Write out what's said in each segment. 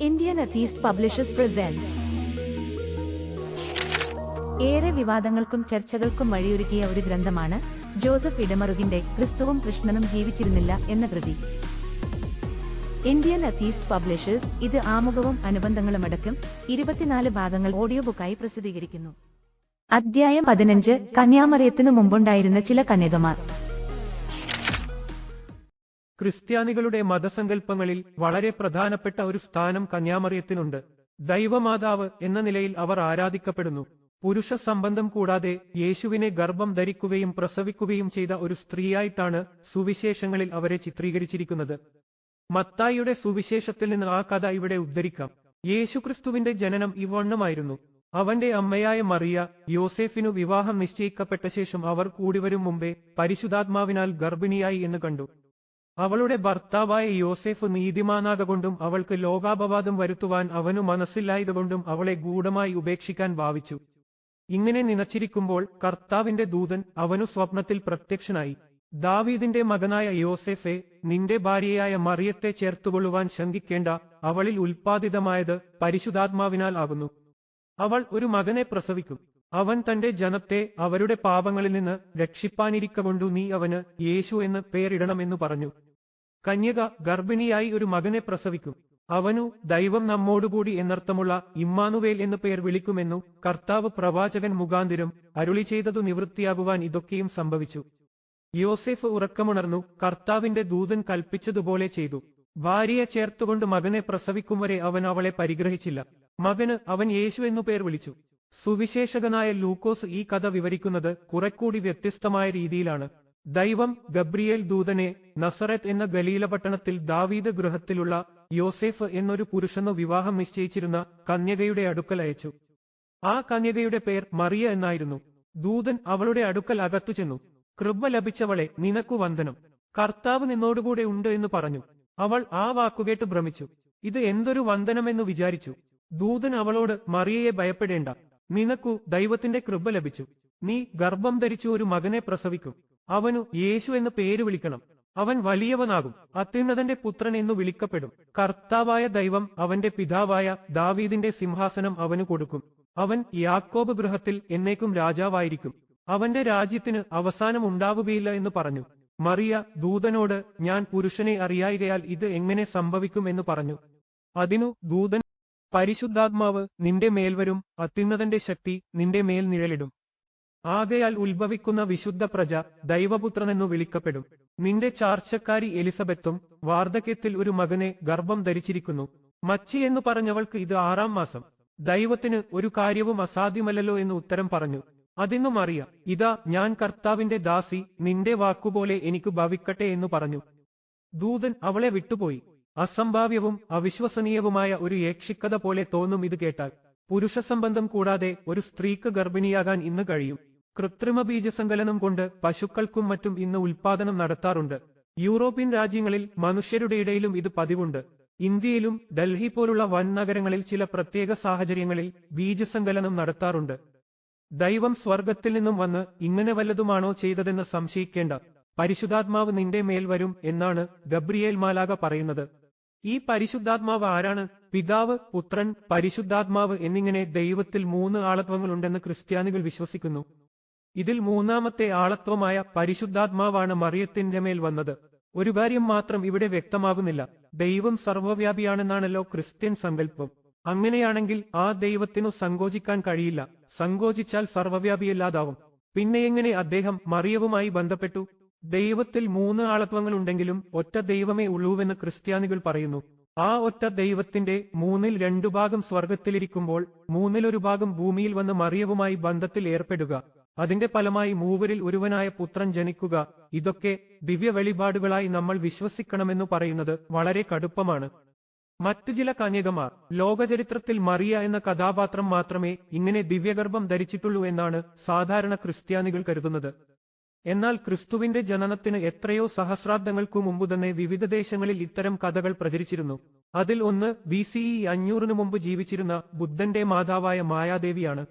Indian Atheist Publishers presence ഏറെ വിവാദങ്ങൾക്കും ചർച്ചകൾക്കും വഴിയൊരുക്കിയ ഒരു ഗ്രന്ഥമാണ് ജോസഫ് ഇടമറുകിന്റെ ക്രിസ്തുവും കൃഷ്ണനും ജീവിച്ചിരുന്നില്ല എന്ന കൃതി. ഇന്ത്യൻ അത്തീസ്റ്റ് പബ്ലിഷേഴ്സ് ഇത് ആമുഖവും അനുബന്ധങ്ങളുമടക്കം ഇരുപത്തിനാല് ഭാഗങ്ങൾ ഓഡിയോ ബുക്കായി പ്രസിദ്ധീകരിക്കുന്നു. അധ്യായം പതിനഞ്ച് കന്യാമറിയത്തിനു മുമ്പുണ്ടായിരുന്ന ചില കന്യകമാർ. ക്രിസ്ത്യാനികളുടെ മതസങ്കല്പങ്ങളിൽ വളരെ പ്രധാനപ്പെട്ട ഒരു സ്ഥാനം കന്യാമറിയത്തിനുണ്ട്. ദൈവമാതാവ് എന്ന നിലയിൽ അവർ ആരാധിക്കപ്പെടുന്നു. പുരുഷ സംബന്ധം കൂടാതെ യേശുവിനെ ഗർഭം ധരിക്കുകയും പ്രസവിക്കുകയും ചെയ്ത ഒരു സ്ത്രീയായിട്ടാണ് സുവിശേഷങ്ങളിൽ അവരെ ചിത്രീകരിച്ചിരിക്കുന്നത്. മത്തായിയുടെ സുവിശേഷത്തിൽ നിന്ന് ആ കഥ ഇവിടെ ഉദ്ധരിക്കാം. യേശുക്രിസ്തുവിന്റെ ജനനം ഇവണ്ണമായിരുന്നു. അവന്റെ അമ്മയായ മറിയ യോസേഫിനു വിവാഹം നിശ്ചയിക്കപ്പെട്ട ശേഷം അവർ കൂടിവരും മുമ്പേ പരിശുദ്ധാത്മാവിനാൽ ഗർഭിണിയായി എന്ന് കണ്ടു. അവളുടെ ഭർത്താവായ യോസെഫ് നീതിമാനാകൊണ്ടും അവൾക്ക് ലോകാപവാദം വരുത്തുവാൻ അവനു മനസ്സില്ലായതുകൊണ്ടും അവളെ ഗൂഢമായി ഉപേക്ഷിക്കാൻ ഭാവിച്ചു. ഇങ്ങനെ നിനച്ചിരിക്കുമ്പോൾ കർത്താവിന്റെ ദൂതൻ അവനു സ്വപ്നത്തിൽ പ്രത്യക്ഷനായി. ദാവീദിന്റെ മകനായ യോസെഫെ നിന്റെ ഭാര്യയായ മറിയത്തെ ചേർത്തുകൊള്ളുവാൻ ശങ്കിക്കേണ്ട അവളിൽ ഉൽപ്പാദിതമായത് പരിശുദ്ധാത്മാവിനാൽ ആകുന്നു. അവൾ ഒരു മകനെ പ്രസവിക്കും. അവൻ തന്റെ ജനത്തെ അവരുടെ പാപങ്ങളിൽ നിന്ന് രക്ഷിപ്പാനിരിക്കൊണ്ടു നീ അവന് യേശു എന്ന് പേരിടണമെന്നു പറഞ്ഞു. കന്യക ഗർഭിണിയായി ഒരു മകനെ പ്രസവിക്കും. അവനു ദൈവം നമ്മോടുകൂടി എന്നർത്ഥമുള്ള ഇമ്മാനുവേൽ എന്നു പേർ വിളിക്കുമെന്നു കർത്താവ് പ്രവാചകൻ മുഖാന്തിരം അരുളി ചെയ്തതു നിവൃത്തിയാകുവാൻ ഇതൊക്കെയും സംഭവിച്ചു. യോസെഫ് ഉറക്കമുണർന്നു കർത്താവിന്റെ ദൂതൻ കൽപ്പിച്ചതുപോലെ ചെയ്തു. ഭാര്യയെ ചേർത്തുകൊണ്ട് മകനെ പ്രസവിക്കും വരെ അവൻ അവളെ പരിഗ്രഹിച്ചില്ല. മകന് അവൻ യേശു എന്നു പേർ വിളിച്ചു. സുവിശേഷകനായ ലൂക്കോസ് ഈ കഥ വിവരിക്കുന്നത് കുറെക്കൂടി വ്യത്യസ്തമായ രീതിയിലാണ്. ദൈവം ഗബ്രിയേൽ ദൂതനെ നസറത്ത് എന്ന ഗലീല പട്ടണത്തിൽ ദാവീദ് ഗൃഹത്തിലുള്ള യോസെഫ് എന്നൊരു പുരുഷനു വിവാഹം നിശ്ചയിച്ചിരുന്ന കന്യകയുടെ അടുക്കൽ അയച്ചു. ആ കന്യകയുടെ പേർ മറിയ എന്നായിരുന്നു. ദൂതൻ അവളുടെ അടുക്കൽ അകത്തു ചെന്നു. കൃപ ലഭിച്ചവളെ നിനക്കു വന്ദനം. കർത്താവ് നിന്നോടുകൂടെ ഉണ്ട് എന്ന് പറഞ്ഞു. അവൾ ആ വാക്കുകേട്ട് ഭ്രമിച്ചു. ഇത് എന്തൊരു വന്ദനമെന്ന് വിചാരിച്ചു. ദൂതൻ അവളോട് മറിയയെ ഭയപ്പെടേണ്ട. നിനക്കു ദൈവത്തിന്റെ കൃപ ലഭിച്ചു. നീ ഗർഭം ധരിച്ചു ഒരു മകനെ പ്രസവിക്കും. അവനു യേശു എന്ന് പേര് വിളിക്കണം. അവൻ വലിയവനാകും. അത്യുന്നതന്റെ പുത്രൻ എന്നു വിളിക്കപ്പെടും. കർത്താവായ ദൈവം അവന്റെ പിതാവായ ദാവീദിന്റെ സിംഹാസനം അവനു കൊടുക്കും. അവൻ യാക്കോബ് ഗൃഹത്തിൽ എന്നേക്കും രാജാവായിരിക്കും. അവന്റെ രാജ്യത്തിന് അവസാനം ഉണ്ടാവുകയില്ല എന്ന് പറഞ്ഞു. മറിയ ദൂതനോട് ഞാൻ പുരുഷനെ അറിയായികയാൽ ഇത് എങ്ങനെ സംഭവിക്കും? എന്ന് പറഞ്ഞു. അതിനു ദൂതൻ പരിശുദ്ധാത്മാവ് നിന്റെ മേൽവരും അത്യുന്നതന്റെ ശക്തി നിന്റെ മേൽ നിഴലിടും. ആകയാൽ ഉത്ഭവിക്കുന്ന വിശുദ്ധ പ്രജ ദൈവപുത്രനെന്നു വിളിക്കപ്പെടും. നിന്റെ ചാർച്ചക്കാരി എലിസബത്തും വാർദ്ധക്യത്തിൽ ഒരു മകനെ ഗർഭം ധരിച്ചിരിക്കുന്നു. മച്ചി എന്ന് പറഞ്ഞവൾക്ക് ഇത് ആറാം മാസം. ദൈവത്തിന് ഒരു കാര്യവും അസാധ്യമല്ലല്ലോ എന്ന് ഉത്തരം പറഞ്ഞു. അതിന്നും അറിയാം ഇതാ ഞാൻ കർത്താവിന്റെ ദാസി നിന്റെ വാക്കുപോലെ എനിക്ക് ഭവിക്കട്ടെ എന്ന് പറഞ്ഞു. ദൂതൻ അവളെ വിട്ടുപോയി. അസംഭാവ്യവും അവിശ്വസനീയവുമായ ഒരു യേക്ഷിക്കഥ പോലെ തോന്നും ഇത് കേട്ടാൽ പുരുഷ സംബന്ധം കൂടാതെ ഒരു സ്ത്രീക്ക് ഗർഭിണിയാകാൻ ഇന്ന് കഴിയും. കൃത്രിമ ബീജസങ്കലനം കൊണ്ട് പശുക്കൾക്കും മറ്റും ഇന്ന് ഉൽപാദനം നടത്താറുണ്ട്. യൂറോപ്യൻ രാജ്യങ്ങളിൽ മനുഷ്യരുടെ ഇടയിലും ഇത് പതിവുണ്ട്. ഇന്ത്യയിലും ഡൽഹി പോലുള്ള വൻ നഗരങ്ങളിൽ ചില പ്രത്യേക സാഹചര്യങ്ങളിൽ ബീജസങ്കലനം നടത്താറുണ്ട്. ദൈവം സ്വർഗത്തിൽ നിന്നും വന്ന് ഇങ്ങനെ വല്ലതുമാണോ ചെയ്തതെന്ന് സംശയിക്കേണ്ട. പരിശുദ്ധാത്മാവ് നിന്റെ മേൽ വരും എന്നാണ് ഗബ്രിയേൽ മാലാക പറയുന്നത്. ഈ പരിശുദ്ധാത്മാവ് ആരാണ്? പിതാവ് പുത്രൻ പരിശുദ്ധാത്മാവ് എന്നിങ്ങനെ ദൈവത്തിൽ മൂന്ന് ആളത്വങ്ങളുണ്ടെന്ന് ക്രിസ്ത്യാനികൾ വിശ്വസിക്കുന്നു. ഇതിൽ മൂന്നാമത്തെ ആളത്വമായ പരിശുദ്ധാത്മാവാണ് മറിയത്തിന്റെ മേൽ വന്നത്. ഒരു കാര്യം മാത്രം ഇവിടെ വ്യക്തമാകുന്നില്ല. ദൈവം സർവവ്യാപിയാണെന്നാണല്ലോ ക്രിസ്ത്യൻ സങ്കല്പം. അങ്ങനെയാണെങ്കിൽ ആ ദൈവത്തിനു സങ്കോചിക്കാൻ കഴിയില്ല. സങ്കോചിച്ചാൽ സർവവ്യാപിയല്ലാതാവും പിന്നെ എങ്ങനെ അദ്ദേഹം മറിയവുമായി ബന്ധപ്പെട്ടു? ദൈവത്തിൽ മൂന്ന് ആളത്വങ്ങളുണ്ടെങ്കിലും ഒറ്റ ദൈവമേ ഉള്ളൂവെന്ന് ക്രിസ്ത്യാനികൾ പറയുന്നു. ആ ഒറ്റ ദൈവത്തിന്റെ മൂന്നിൽ രണ്ടു ഭാഗം സ്വർഗത്തിലിരിക്കുമ്പോൾ മൂന്നിലൊരു ഭാഗം ഭൂമിയിൽ വന്ന് മറിയവുമായി ബന്ധത്തിൽ ഏർപ്പെടുക. അതിന്റെ ഫലമായി മൂവരിൽ ഒരുവനായ പുത്രൻ ജനിക്കുക. ഇതൊക്കെ ദിവ്യ വെളിപാടുകളായി നമ്മൾ വിശ്വസിക്കണമെന്നു പറയുന്നത് വളരെ കടുപ്പമാണ്. മറ്റു ചില കന്യകമാർ ലോകചരിത്രത്തിൽ മറിയ എന്ന കഥാപാത്രം മാത്രമേ ഇങ്ങനെ ദിവ്യഗർഭം ധരിച്ചിട്ടുള്ളൂ എന്നാണ് സാധാരണ ക്രിസ്ത്യാനികൾ കരുതുന്നത്. എന്നാൽ ക്രിസ്തുവിന്റെ ജനനത്തിന് എത്രയോ സഹസ്രാബ്ദങ്ങൾക്കു മുമ്പ് തന്നെ വിവിധ ദേശങ്ങളിൽ ഇത്തരം കഥകൾ പ്രചരിച്ചിരുന്നു. അതിൽ ഒന്ന് ബി സിഇ അഞ്ഞൂറിനു മുമ്പ് ജീവിച്ചിരുന്ന ബുദ്ധന്റെ മാതാവായ മായാദേവിയാണ്.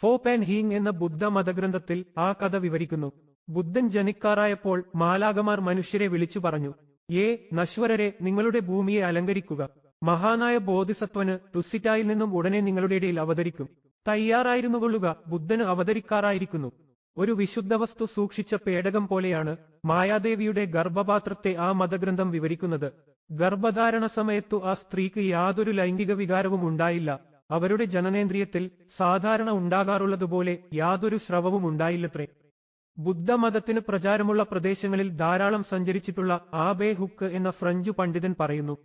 ഫോ പാൻ ഹീങ് എന്ന ബുദ്ധ മതഗ്രന്ഥത്തിൽ ആ കഥ വിവരിക്കുന്നു. ബുദ്ധൻ ജനിക്കാറായപ്പോൾ മാലാകമാർ മനുഷ്യരെ വിളിച്ചു പറഞ്ഞു ഏ നശ്വരരെ നിങ്ങളുടെ ഭൂമിയെ അലങ്കരിക്കുക. മഹാനായ ബോധിസത്വന് ടുസിറ്റായിൽ നിന്നും ഉടനെ നിങ്ങളുടെ ഇടയിൽ അവതരിക്കും. തയ്യാറായിരുന്നുകൊള്ളുക ബുദ്ധന് അവതരിക്കാറായിരിക്കുന്നു. ഒരു വിശുദ്ധ വസ്തു സൂക്ഷിച്ച പേടകം പോലെയാണ് മായാദേവിയുടെ ഗർഭപാത്രത്തെ ആ മതഗ്രന്ഥം വിവരിക്കുന്നത്. ഗർഭധാരണ സമയത്തു ആ സ്ത്രീക്ക് യാതൊരു ലൈംഗിക വികാരവും ഉണ്ടായില്ല. അവരുടെ ജനനേന്ദ്രിയത്തിൽ സാധാരണ ഉണ്ടാകാറുള്ളതുപോലെ യാതൊരു ശ്രവവും ഉണ്ടായില്ലത്രേ. ബുദ്ധമതത്തിന് പ്രചാരമുള്ള പ്രദേശങ്ങളിൽ ധാരാളം സഞ്ചരിച്ചിട്ടുള്ള ആബേ ഹുക്ക് എന്ന ഫ്രഞ്ച് പണ്ഡിതൻ പറയുന്നു.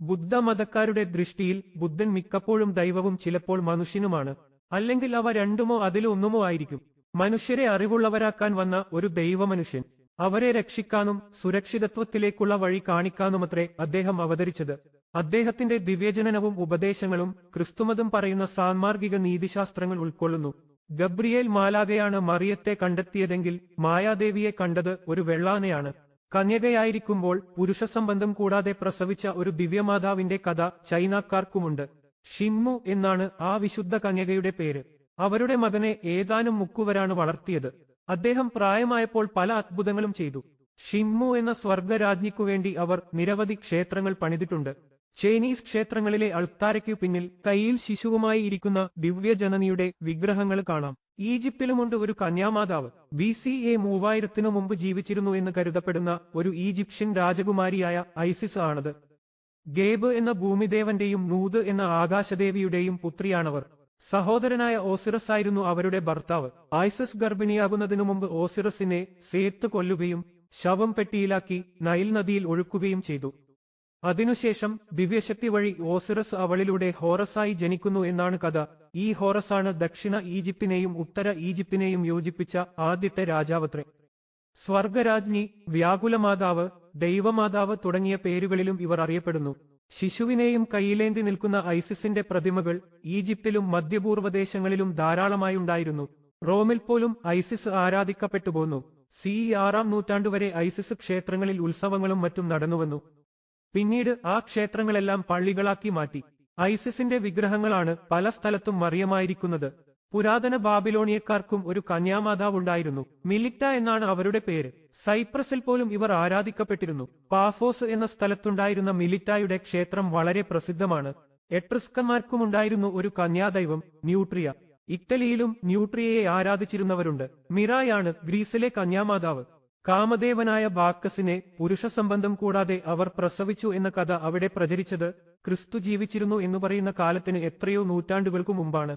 ബുദ്ധമതക്കാരുടെ ദൃഷ്ടിയിൽ ബുദ്ധൻ മിക്കപ്പോഴും ദൈവവും ചിലപ്പോൾ മനുഷ്യനുമാണ്. അല്ലെങ്കിൽ അവ രണ്ടുമോ അതിലൊന്നുമോ ആയിരിക്കും. മനുഷ്യരെ അറിവുള്ളവരാക്കാൻ വന്ന ഒരു ദൈവമനുഷ്യൻ. അവരെ രക്ഷിക്കാനും സുരക്ഷിതത്വത്തിലേക്കുള്ള വഴി കാണിക്കാനുമത്രേ അദ്ദേഹം അവതരിച്ചത്. അദ്ദേഹത്തിന്റെ ദിവ്യജനനവും ഉപദേശങ്ങളും ക്രിസ്തുമതം പറയുന്ന സാൻമാർഗിക നീതിശാസ്ത്രങ്ങൾ ഉൾക്കൊള്ളുന്നു. ഗബ്രിയേൽ മാലാകയാണ് മറിയത്തെ കണ്ടെത്തിയതെങ്കിൽ മായാദേവിയെ കണ്ടത് ഒരു വെള്ളാനയാണ്. കന്യകയായിരിക്കുമ്പോൾ പുരുഷസംബന്ധം കൂടാതെ പ്രസവിച്ച ഒരു ദിവ്യമാതാവിന്റെ കഥ ചൈനക്കാർക്കുമുണ്ട്. ഷിമ്മു എന്നാണ് ആ വിശുദ്ധ കന്യകയുടെ പേര്. അവരുടെ മകനെ ഏതാനും മുക്കുവരാണ് വളർത്തിയത്. അദ്ദേഹം പ്രായമായപ്പോൾ പല അത്ഭുതങ്ങളും ചെയ്തു. ഷിമ്മു എന്ന സ്വർഗരാജ്ഞിക്കു വേണ്ടി അവർ നിരവധി ക്ഷേത്രങ്ങൾ പണിതിട്ടുണ്ട്. ചൈനീസ് ക്ഷേത്രങ്ങളിലെ അൾത്താരയ്ക്കു പിന്നിൽ കയ്യിൽ ശിശുവുമായി ഇരിക്കുന്ന ദിവ്യജനനിയുടെ വിഗ്രഹങ്ങൾ കാണാം. ഈജിപ്തിലുമുണ്ട് ഒരു കന്യാമാതാവ്. ബി സി എ മൂവായിരത്തിനു മുമ്പ് ജീവിച്ചിരുന്നു എന്ന് കരുതപ്പെടുന്ന ഒരു ഈജിപ്ഷ്യൻ രാജകുമാരിയായ ഐസിസ് ആണത്. ഗേബ് എന്ന ഭൂമിദേവന്റെയും നൂത് എന്ന ആകാശദേവിയുടെയും പുത്രിയാണവർ. സഹോദരനായ ഓസിറസ് ആയിരുന്നു അവരുടെ ഭർത്താവ്. ഐസസ് ഗർഭിണിയാകുന്നതിനു മുമ്പ് ഓസിറസിനെ സേത്ത് കൊല്ലുകയും ശവം പെട്ടിയിലാക്കി നൈൽ നദിയിൽ ഒഴുക്കുകയും ചെയ്തു. അതിനുശേഷം ദിവ്യശക്തി വഴി ഓസിറസ് അവളിലൂടെ ഹോറസായി ജനിക്കുന്നു എന്നാണ് കഥ. ഈ ഹോറസാണ് ദക്ഷിണ ഈജിപ്തിനെയും ഉത്തര ഈജിപ്തിനെയും യോജിപ്പിച്ച ആദ്യത്തെ രാജാവത്രേ. സ്വർഗരാജ്ഞി വ്യാകുലമാതാവ് ദൈവമാതാവ് തുടങ്ങിയ പേരുകളിലും ഇവർ അറിയപ്പെടുന്നു. ശിശുവിനെയും കയ്യിലേന്തി നിൽക്കുന്ന ഐസിസിന്റെ പ്രതിമകൾ ഈജിപ്തിലും മധ്യപൂർവദേശങ്ങളിലും ധാരാളമായുണ്ടായിരുന്നു. റോമിൽ പോലും ഐസിസ് ആരാധിക്കപ്പെട്ടു പോന്നു. സി ആറാം നൂറ്റാണ്ടുവരെ ഐസിസ് ക്ഷേത്രങ്ങളിൽ ഉത്സവങ്ങളും മറ്റും നടന്നുവന്നു. പിന്നീട് ആ ക്ഷേത്രങ്ങളെല്ലാം പള്ളികളാക്കി മാറ്റി. ഐസിസിന്റെ വിഗ്രഹങ്ങളാണ് പല സ്ഥലത്തും മറിയമായിരിക്കുന്നത്. പുരാതന ബാബിലോണിയക്കാർക്കും ഒരു കന്യാമാതാവ് ഉണ്ടായിരുന്നു മിലിറ്റ എന്നാണ് അവരുടെ പേര്. സൈപ്രസിൽ പോലും ഇവർ ആരാധിക്കപ്പെട്ടിരുന്നു. പാഫോസ് എന്ന സ്ഥലത്തുണ്ടായിരുന്ന മിലിറ്റായുടെ ക്ഷേത്രം വളരെ പ്രസിദ്ധമാണ്. എട്രിസ്കന്മാർക്കുമുണ്ടായിരുന്നു ഒരു കന്യാദൈവം ന്യൂട്രിയ. ഇറ്റലിയിലും ന്യൂട്രിയയെ ആരാധിച്ചിരുന്നവരുണ്ട്. മിറായാണ് ഗ്രീസിലെ കന്യാമാതാവ്. കാമദേവനായ ബാക്കസിനെ പുരുഷ സംബന്ധം കൂടാതെ അവർ പ്രസവിച്ചു എന്ന കഥ അവിടെ പ്രചരിച്ചത് ക്രിസ്തു ജീവിച്ചിരുന്നു എന്ന് പറയുന്ന കാലത്തിന് എത്രയോ നൂറ്റാണ്ടുകൾക്കു മുമ്പാണ്.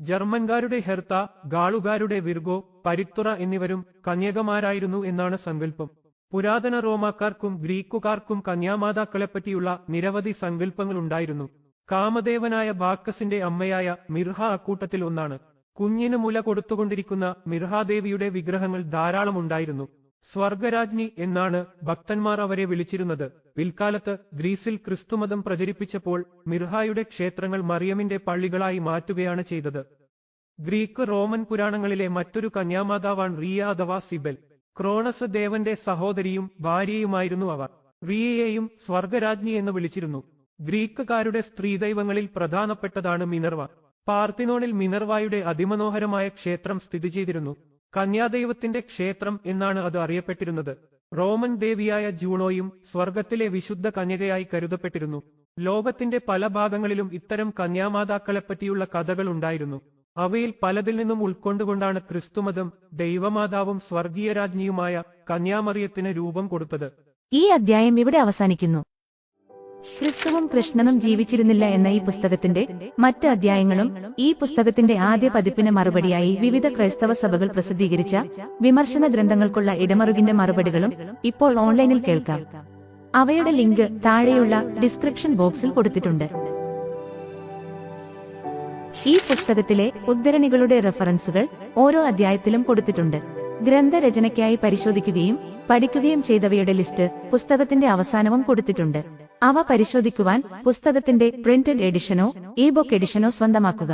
ജർമ്മൻകാരുടെ ഹെർത്ത ഗാളുകാരുടെ വിർഗോ പരിത്തുറ എന്നിവരും കന്യകമാരായിരുന്നു എന്നാണ് സങ്കല്പം. പുരാതന റോമാക്കാർക്കും ഗ്രീക്കുകാർക്കും കന്യാമാതാക്കളെപ്പറ്റിയുള്ള നിരവധി സങ്കല്പങ്ങളുണ്ടായിരുന്നു കാമദേവനായ ബാക്കസിന്റെ അമ്മയായ മിർഹ അക്കൂട്ടത്തിൽ ഒന്നാണ്. കുഞ്ഞിന് മുല കൊടുത്തുകൊണ്ടിരിക്കുന്ന മിർഹാദേവിയുടെ വിഗ്രഹങ്ങൾ ധാരാളമുണ്ടായിരുന്നു സ്വർഗരാജ്ഞി എന്നാണ് ഭക്തന്മാർ അവരെ വിളിച്ചിരുന്നത്. പിൽക്കാലത്ത് ഗ്രീസിൽ ക്രിസ്തുമതം പ്രചരിപ്പിച്ചപ്പോൾ മിർഹായുടെ ക്ഷേത്രങ്ങൾ മറിയമിന്റെ പള്ളികളായി മാറ്റുകയാണ് ചെയ്തത്. ഗ്രീക്ക് റോമൻ പുരാണങ്ങളിലെ മറ്റൊരു കന്യാമാതാവാണ് റിയ അഥവാ സിബൽ. ക്രോണസ് ദേവന്റെ സഹോദരിയും ഭാര്യയുമായിരുന്നു അവർ. റിയയെയും സ്വർഗരാജ്ഞി എന്ന് വിളിച്ചിരുന്നു. ഗ്രീക്കുകാരുടെ സ്ത്രീദൈവങ്ങളിൽ പ്രധാനപ്പെട്ടതാണ് മിനർവ. പാർത്തിനോണിൽ മിനർവായുടെ അതിമനോഹരമായ ക്ഷേത്രം സ്ഥിതി ചെയ്തിരുന്നു. കന്യാദൈവത്തിന്റെ ക്ഷേത്രം എന്നാണ് അത് അറിയപ്പെട്ടിരുന്നത്. റോമൻ ദേവിയായ ജൂണോയും സ്വർഗത്തിലെ വിശുദ്ധ കന്യകയായി കരുതപ്പെട്ടിരുന്നു. ലോകത്തിന്റെ പല ഭാഗങ്ങളിലും ഇത്തരം കന്യാമാതാക്കളെപ്പറ്റിയുള്ള കഥകൾ ഉണ്ടായിരുന്നു. അവയിൽ പലതിൽ നിന്നും ഉൾക്കൊണ്ടുകൊണ്ടാണ് ക്രിസ്തുമതം ദൈവമാതാവും സ്വർഗീയരാജ്ഞിയുമായ കന്യാമറിയത്തിന് രൂപം കൊടുത്തത്. ഈ അധ്യായം ഇവിടെ അവസാനിക്കുന്നു. ക്രിസ്തുവും കൃഷ്ണനും ജീവിച്ചിരുന്നില്ല എന്ന ഈ പുസ്തകത്തിന്റെ മറ്റ് അധ്യായങ്ങളും ഈ പുസ്തകത്തിന്റെ ആദ്യ പതിപ്പിന് മറുപടിയായി വിവിധ ക്രൈസ്തവ സഭകൾ പ്രസിദ്ധീകരിച്ച വിമർശന ഗ്രന്ഥങ്ങൾക്കുള്ള ഇടമറുകിന്റെ മറുപടികളും ഇപ്പോൾ ഓൺലൈനിൽ കേൾക്കാം. അവയുടെ ലിങ്ക് താഴെയുള്ള ഡിസ്ക്രിപ്ഷൻ ബോക്സിൽ കൊടുത്തിട്ടുണ്ട്. ഈ പുസ്തകത്തിലെ ഉദ്ധരണികളുടെ റെഫറൻസുകൾ ഓരോ അധ്യായത്തിലും കൊടുത്തിട്ടുണ്ട്. ഗ്രന്ഥരചനയ്ക്കായി പരിശോധിക്കുകയും പഠിക്കുകയും ചെയ്തവയുടെ ലിസ്റ്റ് പുസ്തകത്തിന്റെ അവസാനവും കൊടുത്തിട്ടുണ്ട്. അവ പരിശോധിക്കുവാൻ പുസ്തകത്തിന്റെ പ്രിന്റഡ് എഡിഷനോ ഇ ബുക്ക് എഡിഷനോ സ്വന്തമാക്കുക.